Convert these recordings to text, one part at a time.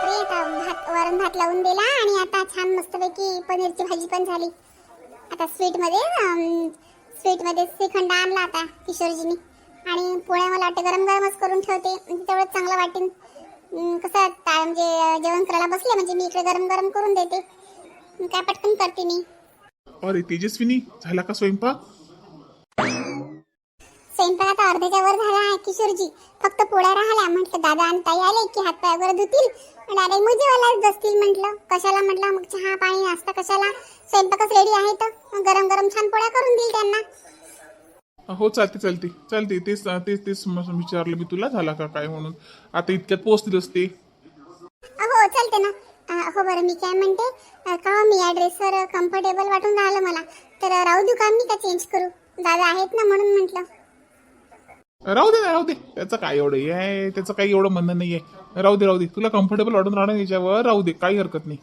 बापरे आता भात वरण भात लावून दिला आणि आता छान मस्तपैकी पनीरची भाजी पण झाली. आता स्वीटमध्ये स्वीटमध्ये श्रीखंड आणला आता किशोरजीनी. आणि पोळ्या मला वाटते गरम गरमच करून ठेवते. म्हणजे तेवढंच चांगलं वाटेल कसं काय म्हणजे जेवण करायला बसले म्हणजे मी इकडे गरम गरम करून देते. काय पटकन करते मी. अरे तेजस्विनी झाला का स्वयंपाक? स्वयंपाक आता अर्ध्याच्या वर झाला आहे किशोरजी. फक्त पोळ्या राहिल्या. म्हटलं दादा आणि ताई आले की हात पाय वगैरे धुतील डायरेक्ट मुजीवालाच बसतील. म्हटलं कशाला? म्हटलं मग चहा पाणी नाश्ता कशाला? स्वयंपाकच रेडी आहे तर. मग गरम गरम छान पोळ्या करून देईल त्यांना. हो चालते चालते. चालते तेच तेच तेच विचारलं मी तुला झाला का काय म्हणून? आता इतक्यात पोहोचतील असते. हो चालते ना. हो बरं मी काय म्हणते का हो, मी या ड्रेसवर कम्फर्टेबल वाटून राहिलं मला? तर राहू देऊ का? मी का चेंज करू? दादा आहेत ना म्हणून म्हटलं. राहू दे ना राहू दे. त्याचं काय एवढं हे आहे? त्याचं काही एवढं म्हणणं नाही आहे राहू दे राहू दे. तुला कम्फर्टेबल वाटून राहणं याच्यावर राहू दे. काही हरकत नाही.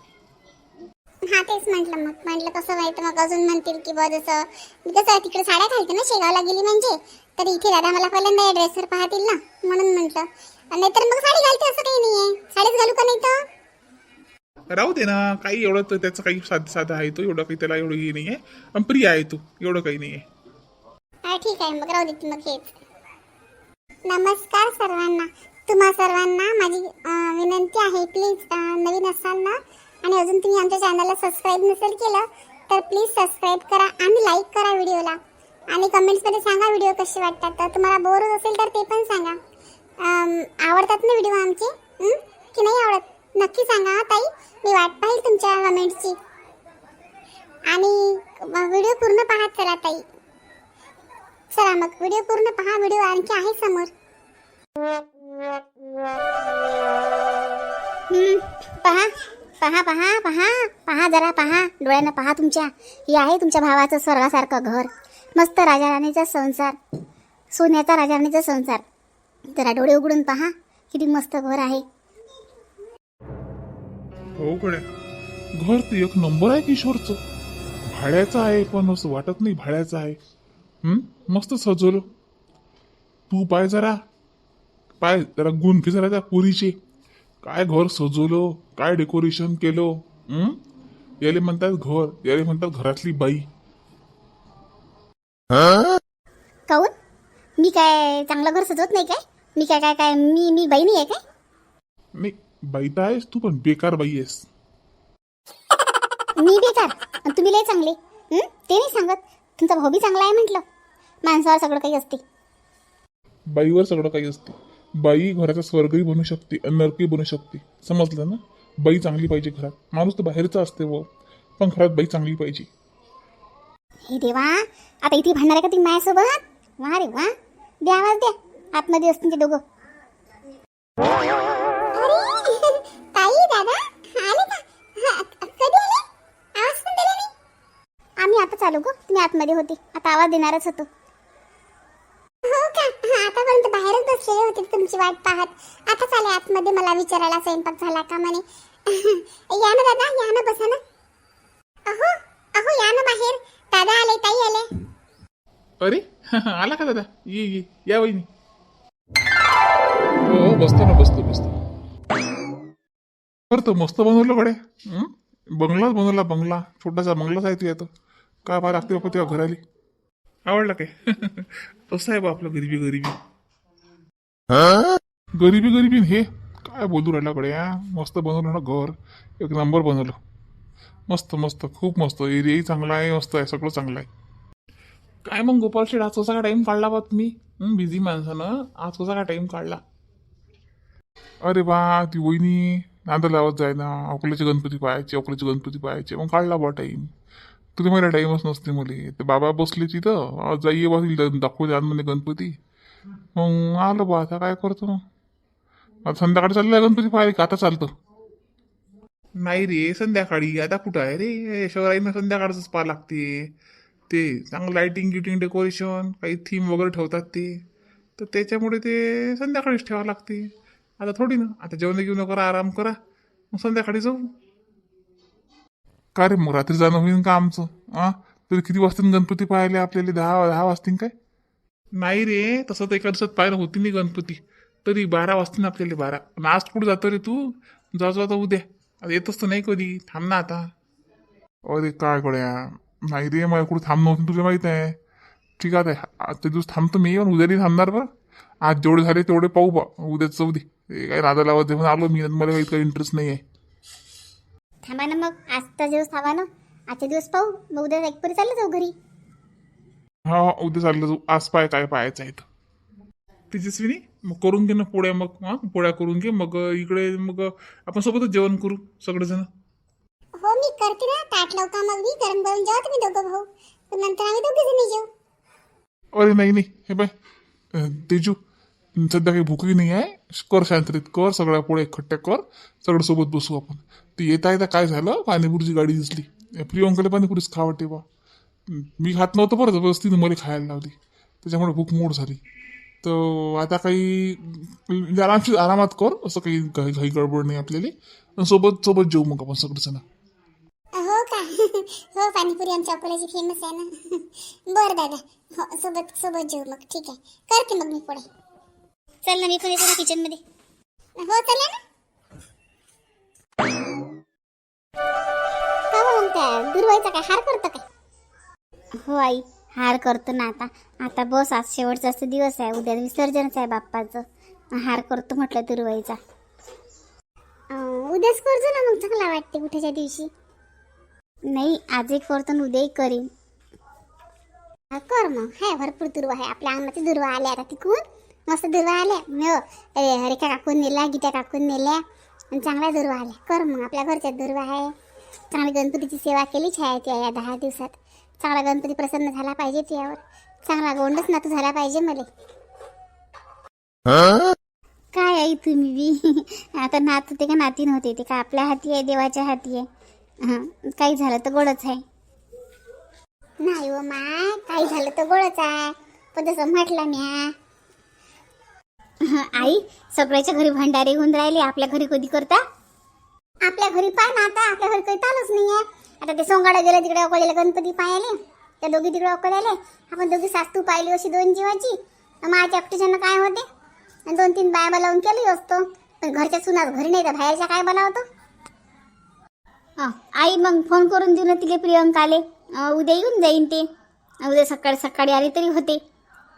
हा तेच म्हटलं मग. म्हटलं कसं माहिती मग अजून म्हणतील की बा जसं मी कसं तिकडे साड्या घालते ना शेगावला गेली म्हणजे. तर इथे दादा मला पहिल्यांदा ड्रेसवर पाहतील ना म्हणून म्हटलं. नाहीतर मग साडी घालते असं काही नाहीये. साडीच घालू का नाही तर? राहू दे ना. काही एवढं तर त्याचं काही साधं साधं आहे तो एवढं काही त्याला एवढं हे नाही आहे प्रिय आहे तू एवढं काही नाही आहे हा ठीक आहे. मग राहू देते मग हेच. नमस्कार सर्वांना. तुम्हा सर्वांना माझी विनंती आहे प्लीज नवीन असाल ना आणि अजून तुम्ही आमच्या चॅनलला सबस्क्राईब नसेल केलं तर प्लीज सबस्क्राईब करा आणि लाईक करा व्हिडिओला. आणि कमेंट्समध्ये सांगा व्हिडिओ कसे वाटतात. तर तुम्हाला बोर होत असेल तर ते पण सांगा. आवडतात ना व्हिडिओ आमचे? की नाही आवडत? नक्की सांगा ताई. मी वाट पाहिल तुमच्या कमेंटची आणि व्हिडिओ पूर्ण पाहत चला ताई. चला मग. व्हिडिओ पूर्ण पहा. व्हिडिओ आणखी आहे समोर. पहा. पहा पहा पहा. पहा जरा पहा. डोळ्यानं पहा तुमच्या. हे आहे तुमच्या भावाचं स्वर्गासारखं घर. मस्त राजा राणीचा संसार. सोन्याचा राजा राणीचा संसार. जरा डोळे उघडून पहा. किती मस्त घर आहे. हो कडे घर तर एक नंबर आहे किशोरचं. भाड्याचं आहे पण असं वाटत नाही भाड्याचं आहे. हं? मस्त सजवलं. तू पाय जरा. पाय जरा गुण घे जरा त्या पुरीचे. काय घर सजवलं काय डेकोरेशन केलं हं? याले म्हणतात घर याले म्हणतात घरातली बाई. काऊन? मी काय चांगलं घर सजवत नाही काय? मी काय काय काय मी मी बाई नाही आहे काय? नाही बाई तर आहेस तू पण बेकार बाई आहेस. मी बेकार? आणि तुम्ही लय चांगले. हं? ते नाही सांगत. तुमचा भाऊ बी चांगला आहे म्हटलं. माणसावर सगळं काही असते. बाईवर सगळं काही असते. बाई घराचा स्वर्गही बनू शकते आणि नरकही बनू शकते. समजलं ना? बाई चांगली पाहिजे घरात. माणूस तर बाहेरचा असते व. पण घरात बाई चांगली पाहिजे. हे देवा आता इथे भांडणार आहे का तुम्ही माझ्यासोबत? वा रे वा. द्या आवाज द्या. आतमध्ये असतील ते दोघं ताई दादा आले का हा, कधी आले आवाज पण दिला नाही आलो ग. मी तुम्ही आतमध्ये होते. आता आवाज देणारच होतो. हो का? हा, आतापर्यंत बाहेरच बसलेले होते तुमची वाट पाहत. आता चाले आतमध्ये मला विचारायला स्वयंपाक झाला का म्हणे. या ना दादा या ना बसा ना. अहो अहो या ना बाहेर. दादा आले ताई आले. अरे आला का दादा? ये ये या वहिनी. हो हो, बसतो ना बसतो बसतो. करतो तो मस्त बनवलं कडे हं? बंगलाच बनवला बंगला. छोटासा बंगलाच आहे तू येतो काय पाहा लागते बापा तेव्हा घराली? आवडला काय तसं आहे बा आपलं गरिबी गरिबी. गरिबी गरिबी हे. काय बोलू राहिला कडे हा? मस्त बनवलं ना घर. एक नंबर बनवलं. मस्त मस्त. खूप मस्त. एरियाही चांगला आहे मस्त आहे. सगळं चांगलं आहे. काय मग गोपाल शेठ आज कसा काय टाइम काढला बा तुम्ही? बिझी माणसानं. आज कसा काय टाइम काढला? अरे बा ती वहिनी नांदा लावत जाय ना अकोल्याचे गणपती पाहायचे अकोल्याचे गणपती पाहायचे. मग काढला बा टाइम तुला मला टाईमच नसते मुली. ते बाबा बसले तिथं. आज जाईये बा तिला दाखवते आतमध्ये गणपती. मग आलो बा आता काय करतो मग? आता संध्याकाळी चाललं गणपती पाहिजे का आता चालतं. नाही रे संध्याकाळी. आता कुठं आहे रे? शहराईनं संध्याकाळचंच पाहा लागते. ते चांगलं लाईटिंग गिटिंग डेकोरेशन काही थीम वगैरे ठेवतात ते. तर त्याच्यामुळे ते संध्याकाळीच ठेवावं लागते. आता थोडी ना. आता जेवण घेऊ करा आराम करा. मग संध्याकाळी जाऊ. का रे मग रात्री जाणं होईन का आमचं? आ? तरी किती वाजता गणपती पाहिले आपल्याला? दहा दहा वाजतील काय? नाही रे तसं तर एका दिवसात पाहिलं होती नाही गणपती. तरी बारा वाजतील आपल्याला बारा. पण आज कुठं जातो रे तू? जा जा आता उद्या. आता येतच तर नाही कधी. थांब ना आता. अरे काय गड्या? नाही रे मला कुठं थांबणं होती तुला माहीत आहे. ठीक आहे आता आजच्या दिवस थांबतो मी पण उद्याही थांबणार बरं. आज जेवढे झाले तेवढे पाहू बा. उद्याच जाऊ दे. काय राधा लावत म्हणून आलो मी मला काही इतका इंटरेस्ट नाही आहे थांबा ना मग. आजचा दिवस थांबा ना. आजचे दिवस पाहू. मग उद्या एक परी चाललं जाऊ घरी. हा हा, उद्या चाललं जाऊ. आज पाय काय पाहायचं आहे तर तेजस्विनी मग करून घे ना पोळ्या मग हा पोळ्या करून घे. मग इकडे मग आपण सोबतच जेवण करू सगळेजण. हो मी करते ना. ताट लावता मग मी. गरम गरम जेव्हा तुम्ही दोघं भाऊ. पण नंतर आम्ही दोघे जणी जेऊ. अरे नाही नाही. हे बाय. तेजू. सध्या काही भूकही नाही आहे. कर शांतरीत कर सगळ्या पोळ्या इकट्ठ्या कर. सगळं सोबत बसू आपण. ते येता येता काय झालं? पाणीपुरीची गाडी दिसली. प्रियंकाला पाणीपुरीच खा वाटते बा. मी खात नव्हतं बरं जबरदस्तीनं मला खायला लावली. त्याच्यामुळे भूक मोड झाली. तर आता काही म्हणजे आरामशी आरामात कर असं काही घाई घाई गडबड नाही आपल्याला. आणि सोबत सोबत जेऊ मग आपण सगळेजण. हो का? हो पाणीपुरी आमच्या अकोल्याची फेमस आहे ना. बरं दादा. हो सोबत सोबत जेऊ मग. ठीक आहे. करते मग मी पुढे. चल ना मी पण येतो ना किचनमध्ये. हो चला ना. का मग त्या दुर्वाईचा काय हार करतो काय? हो आई हार करतो ना आता. आता बस आज शेवटचा दिवस आहे. उद्या विसर्जनच आहे बाप्पाचं. हार करतो म्हटलं दुर्वाईचा. उद्याच करतो ना मग चांगला वाटते कुठेच्या दिवशी. नाही आज एक करतो आणि उद्याही करीन. कर मग. हाय भरपूर दुर्वा आहे. आपल्या अंगणाचे दुर्वा आल्या आता तिकून मस्त दुर्वा आल्या हो. अरे रेखा काकून नेल्या गीता काकून नेल्या. आणि चांगल्या दुर्वा आल्या कर मग आपल्या घरच्यात दुर्वा आहे. चांगली गणपतीची सेवा केली छाया या दहा दिवसात. चांगला गणपती प्रसन्न झाला पाहिजे त्यावर चांगला गोंडच नातू झाला पाहिजे मला. काय आई तुम्ही? बी आता नात होते का नाती नव्हते ते. का आपल्या हाती आहे देवाच्या हाती आहे? हां काही झालं तर गोडच आहे. नाही हो माय. काही झालं तर गोडच आहे. पण तसं म्हटलं म्या आई सगळ्याच्या घरी भंडारे होऊन राहिले. आपल्या घरी कधी करता? आपल्या घरी पाय ना आता. आपल्या घरी काही चालूच नाही आहे आता ते सोंगाडा गेलं तिकडे अकोल्याला गणपती पाहिले त्या दोघी तिकडे अकोल्याले आपण दोघी सासू पाहिली अशी दोन जीवाची. माझ्या एकटीच्यानं काय होते? आणि दोन तीन बाया बोलावून केली असतो. पण घरच्या सुनात घरी नाही तर बाहेरच्या काय बोलावतो? आई मग फोन करून देऊ ना तिले प्रियंकाले. उद्या येऊन जाईन ते. उद्या सकाळी सकाळी आले तरी होते.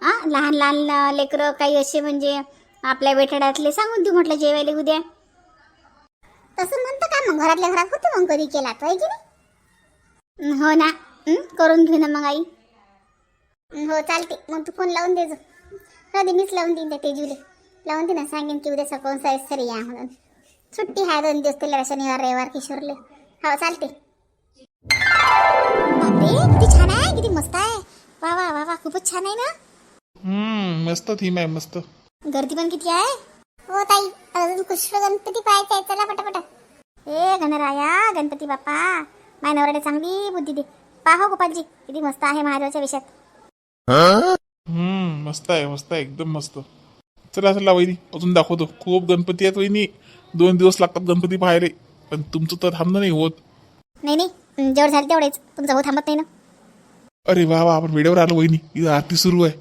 हां लहान लहान लेकरं काही असे म्हणजे आपल्या बेटाड्यातले सांगून देऊ म्हटलं जेवायला उद्या. तसं म्हणतं का मग घरातल्या घरात होते मग कधी केला तो आहे की नाही? हो ना. करून घेऊ ना मग आई. हो चालते. मग तू फोन लावून देजो कधी मीच लावून देईन त्या तेजूले. लावून दे ना सांगेन की उद्या सकाळून सर या म्हणून. सुट्टी आहे दोन दिवस तुला शनिवार रविवार किशोरले. हो चालते. बापरे किती छान आहे किती मस्त आहे. वा वा वा वा खूपच छान आहे ना? हम्म मस्त थीम आहे मस्त. गर्दी पण किती आहे? हो ताई अजून कृष्ण गणपती पाहायचा आहे. चला पटापट. ए गणराया गणपती बाप्पा माय नवऱ्याला चांगली बुद्धी दे. पाहा गोपालजी किती मस्त आहे महादेवाच्या विषयात हम्म मस्त आहे मस्त आहे एकदम मस्त. चला चला वहिनी अजून दाखवतो. खूप गणपती आहेत वहिनी. दोन दिवस लागतात गणपती पाहायला. पण तुमचं तर थांबणं नाही होत. नाही नाही हं, जेवढे झाले तेवढेच. तुमचा भाऊ थांबत नाही ना? अरे वा वा आपण वेळेवर आलो वहिनी. इथं आरती सुरू आहे.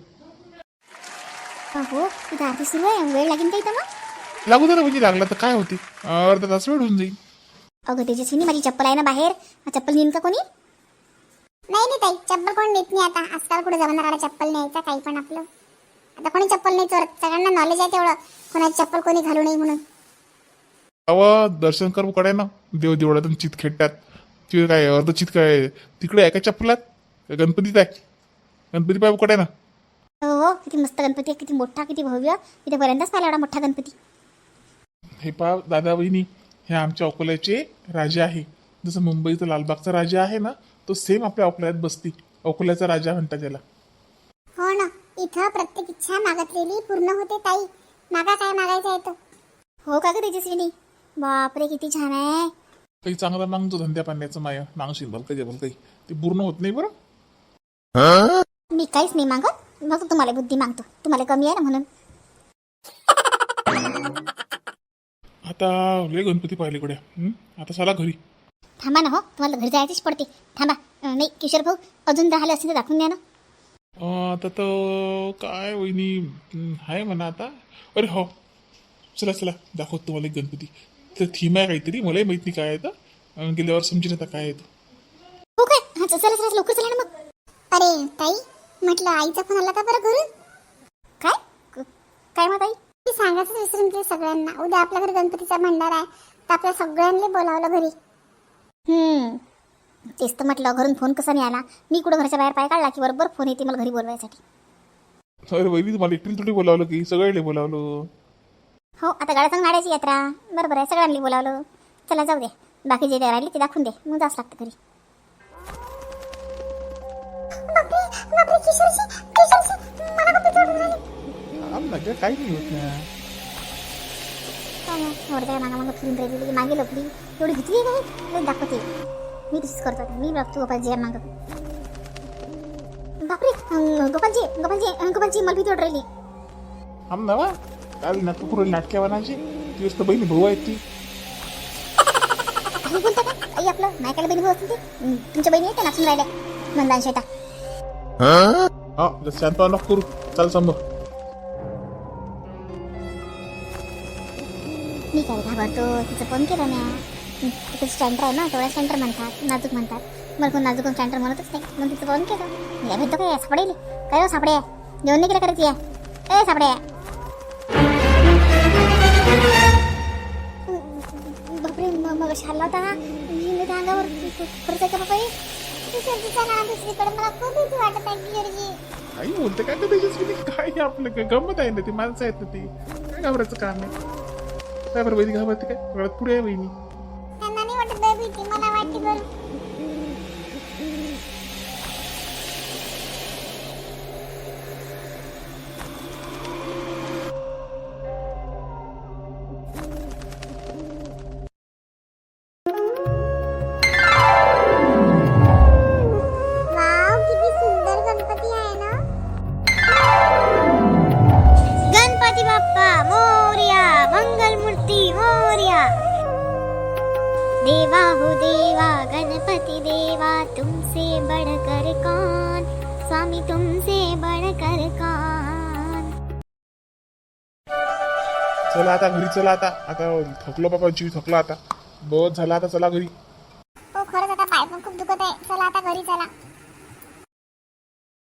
हो इथं आरती सुरू आहे. वेळ लागेल का इथं मग? लागू दे ना वहिनी लागला तर काय होते? अर्धा तास वेळ होऊन जाईल. अगं तेजस्विनी माझी चप्पल आहे ना बाहेर. हा चप्पल नेईन का कोणी? नाही नाही ताई. चप्पल कोण नेत नाही आता. आजकाल कुठे राहिला चप्पल न्यायचा? काही पण आपलं. आता कोणी चप्पल नाही चोरत? सगळ्यांना नॉलेज आहे तेवढं. कोणाची चप्पल कोणी घालू नये म्हणून. अव दर्शन करू कडे ना. देव देवळातून चित खेळतात ते काय अर्ध चित काय? तिकडे आहे का चप्पलात? गणपतीत आहे. गणपती पायकडे ना. हो हो. किती मस्त गणपती आहे किती मोठा किती भव्य. इथे पर्यंतच पाहिला एवढा मोठा गणपती. हे पा दादा बहिणी हे आमच्या अकोल्याचे राजा आहे. जसं मुंबईचा लालबागचा राजा आहे ना तो सेम आपल्या अकोल्यात बसती. अकोल्याचा राजा म्हणतात त्याला हो ना. इथं प्रत्येक इच्छा मागतलेली पूर्ण होते ताई. मागा काय मागायचं आहे तो? हो का ग तेजस्विनी? बापरे किती छान आहे. काही चांगला मागतो धंद्या पाण्याचं माया. मागशील भलकं जे भलकं. ते पूर्ण होत नाही बरं. मी काहीच नाही मागत. फक्त तुम्हाला बुद्धी मागतो. तुम्हाला कमी आहे ना म्हणून. आता लय गणपती पाहिले कडे आता चला घरी. थांबा ना हो तुम्हाला घरी जायचीच पडते. थांबा. अं, नाही किशोर भाऊ अजून राहिले असतील तर दाखवून द्या ना. अं, आता तर काय वहिनी हं, आहे म्हणा आता. अरे हो. चला चला दाखवत तुम्हाला एक गणपती. तर थीम आहे काहीतरी मलाही माहीत नाही काय आहे तर. अं, गेल्यावर समजेल आता काय आहे ते. हो काय? हा चला चला लवकर चला ना मग. अरे ताई म्हटलं आईचा फोन आला का बरं घरून? काय? क- काय मग ताई? मी सांगायचं विसरून गेले सगळ्यांना. उद्या आपल्या घरी गणपतीचा भंडारा आहे तर आपल्या सगळ्यांनी बोलावलं घरी. हम्म. तेच तर म्हटलं घरून फोन कसा नाही आला? मी कुठं घरच्या बाहेर पाय काढला की बरोबर फोन येते मला घरी बोलवायसाठी? अरे वहिनी तुम्हाला एकटीला थोडी बोलावलं की सगळ्याला बोलावलं. हो आता गाड्या सांग नाड्याची यात्रा. बरोबर आहे सगळ्यांनी बोलावलं. चला जाऊ दे. बाकी जे राहिले ते दाखवून दे. मग जास्त लागतं घरी. बापरे किशोरजी किशोरजी मला राहिली. काही नाही होत ना. एवढ्या मागा मागं फिरून राहिली की मागे लपली. एवढी आहे काय लय दाखवते. मी तशीच करतो. मी बघतो गोपालजी आहे मागं. बापरे गोपालजी गोपालजी गोपालजी मला भीती राहिली. आम ना काल नाटक करून नाटक्या बनायची. तुझी बहिणी भाऊ आहेत ती. काही बोलता का? आई आपलं मायकाला बहिणी भाऊ असतील तुमच्या बहिणी आहेत त्या नाचून राहिल्या? नंदान शेता हा जर शांत नको करू चल समोर मी काय घाबरतो तिचं फोन केलं ना तिचं स्टँडर आहे ना तेवढ्या स्टँडर म्हणतात नाजूक म्हणतात मला कोण नाजूक स्टँडर म्हणतच नाही मग तिचं फोन केलं मी भेटतो काय सापडे काय हो सापडे जेवण नाही केलं करायची आहे ए सापडे बापरे मग शाला होता ना मी त्या अंगावर खर्च आहे का बापाई किशोरजीचा ना दुसरीकडे मला खूप भीती वाटत आहे किशोरजी काही बोलते काय तर तेजस्वी? काय आहे आपलं? काय गंमत आहे ना ती? माणसं आहेत ना ती. काय घाबरायचं काम आहे? काय बरं वहिनी घाबरते काय? सगळ्यात पुढे आहे वहिनी. देवा हो देवा गणपति देवा तुमसे बढ़कर कौन स्वामी तुमसे बढ़कर कौन. चला आता घरी चला आता. आता थकलो बाबा जीव थकला आता. बस झाला आता चला घरी. हो खरंच आता पाय पण खूप दुखत आहे. चला आता घरी चला.